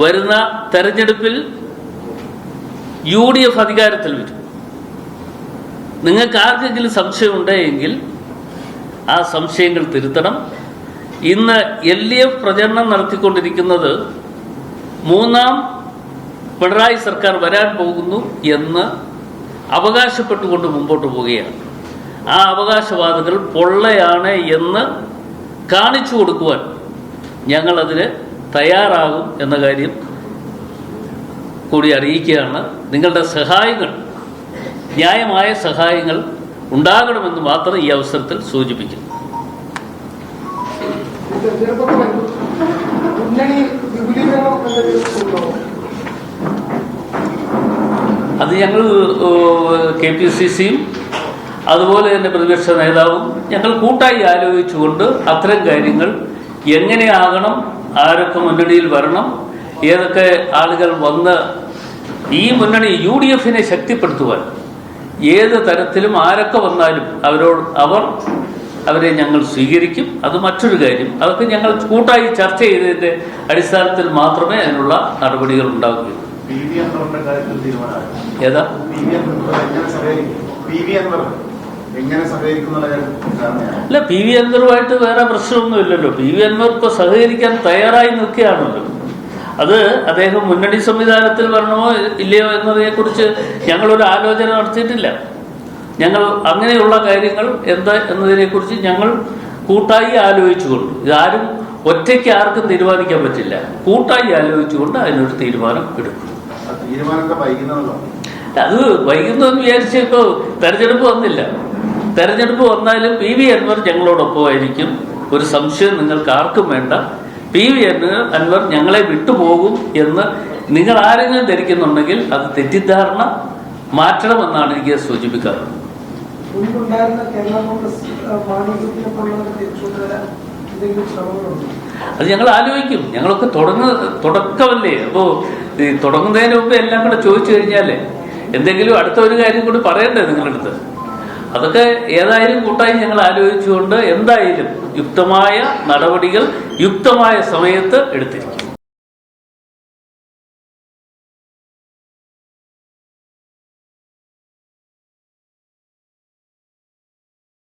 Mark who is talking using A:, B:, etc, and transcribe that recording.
A: വരുന്ന തെരഞ്ഞെടുപ്പിൽ U D F അധികാരത്തിൽ വരും. നിങ്ങൾക്ക് ആർക്കെങ്കിലും സംശയമുണ്ടെങ്കിൽ ആ സംശയങ്ങൾ തിരുത്തണം. ഇന്ന് എൽ ഡി എഫ് പ്രചരണം നടത്തിക്കൊണ്ടിരിക്കുന്നത് മൂന്നാം പിണറായി സർക്കാർ വരാൻ പോകുന്നു എന്ന് അവകാശപ്പെട്ടുകൊണ്ട് മുമ്പോട്ട് പോവുകയാണ്. ആ അവകാശവാദങ്ങൾ പൊള്ളയാണ് എന്ന് കാണിച്ചു കൊടുക്കുവാൻ ഞങ്ങളതിന് തയ്യാറാകും എന്ന കാര്യം കൂടി അറിയിക്കുകയാണ് നിങ്ങളുടെ സഹായങ്ങൾ ന്യായമായ സഹായങ്ങൾ ഉണ്ടാകണമെന്ന് മാത്രം ഈ അവസരത്തിൽ സൂചിപ്പിക്കുന്നു? അത് ഞങ്ങൾ കെ പി സി സിയും അതുപോലെ തന്നെ പ്രതിപക്ഷ നേതാവും ഞങ്ങൾ കൂട്ടായി ആലോചിച്ചുകൊണ്ട് അത്തരം കാര്യങ്ങൾ എങ്ങനെയാകണം ആരൊക്കെ മുന്നണിയിൽ വരണം ഏതൊക്കെ ആളുകൾ വന്ന് ഈ മുന്നണി യു ഡി എഫിനെ ശക്തിപ്പെടുത്തുവാൻ ഏത് തരത്തിലും ആരൊക്കെ വന്നാലും അവരോട് അവർ അവരെ ഞങ്ങൾ സ്വീകരിക്കും. അത് മറ്റൊരു കാര്യം. അതൊക്കെ ഞങ്ങൾ കൂട്ടായി ചർച്ച ചെയ്തതിന്റെ അടിസ്ഥാനത്തിൽ മാത്രമേ അതിനുള്ള നടപടികൾ ഉണ്ടാവുകയുള്ളൂ. ഏതാ? അല്ല പി വി അൻവറുമായിട്ട് വേറെ പ്രശ്നമൊന്നും ഇല്ലല്ലോ പി വി അൻവർ ഇപ്പൊ സഹകരിക്കാൻ തയ്യാറായി നിൽക്കുകയാണല്ലോ. അത് അദ്ദേഹം മുന്നണി സംവിധാനത്തിൽ വരണമോ ഇല്ലയോ എന്നതിനെ കുറിച്ച് ഞങ്ങളൊരു ആലോചന നടത്തിയിട്ടില്ല. ഞങ്ങൾ അങ്ങനെയുള്ള കാര്യങ്ങൾ എന്താ എന്നതിനെ കുറിച്ച് ഞങ്ങൾ കൂട്ടായി ആലോചിച്ചുകൊണ്ട് ഇതാരും ഒറ്റയ്ക്ക് ആർക്കും തീരുമാനിക്കാൻ പറ്റില്ല. കൂട്ടായി ആലോചിച്ചുകൊണ്ട് അതിനൊരു തീരുമാനം എടുക്കും. അത് വൈകുന്നു എന്ന് ഇപ്പോൾ തെരഞ്ഞെടുപ്പ് വന്നില്ല. തെരഞ്ഞെടുപ്പ് വന്നാലും പി വി അൻവർ ഞങ്ങളോടൊപ്പമായിരിക്കും. ഒരു സംശയം നിങ്ങൾക്ക് ആർക്കും വേണ്ട. പി വി അൻവർ ഞങ്ങളെ വിട്ടുപോകും എന്ന് നിങ്ങൾ ആരെങ്കിലും ധരിക്കുന്നുണ്ടെങ്കിൽ അത് തെറ്റിദ്ധാരണ മാറ്റണമെന്നാണ് എനിക്ക് സൂചിപ്പിക്കാറുള്ളത്
B: ശ്രമങ്ങളുണ്ടോ?
A: അത് ഞങ്ങൾ ആലോചിക്കും. ഞങ്ങളൊക്കെ തുടങ്ങ തുടക്കമല്ലേ? അപ്പോൾ ഈ തുടങ്ങുന്നതിന് മുമ്പ് എല്ലാം കൂടെ ചോദിച്ചു കഴിഞ്ഞാലേ. എന്തെങ്കിലും അടുത്ത ഒരു കാര്യം കൂടി പറയണ്ടേ നിങ്ങളുടെ അടുത്ത്? അതൊക്കെ ഏതായാലും കൂട്ടായി ഞങ്ങൾ ആലോചിച്ചുകൊണ്ട് എന്തായാലും യുക്തമായ നടപടികൾ യുക്തമായ സമയത്ത് എടുത്തിരിക്കും.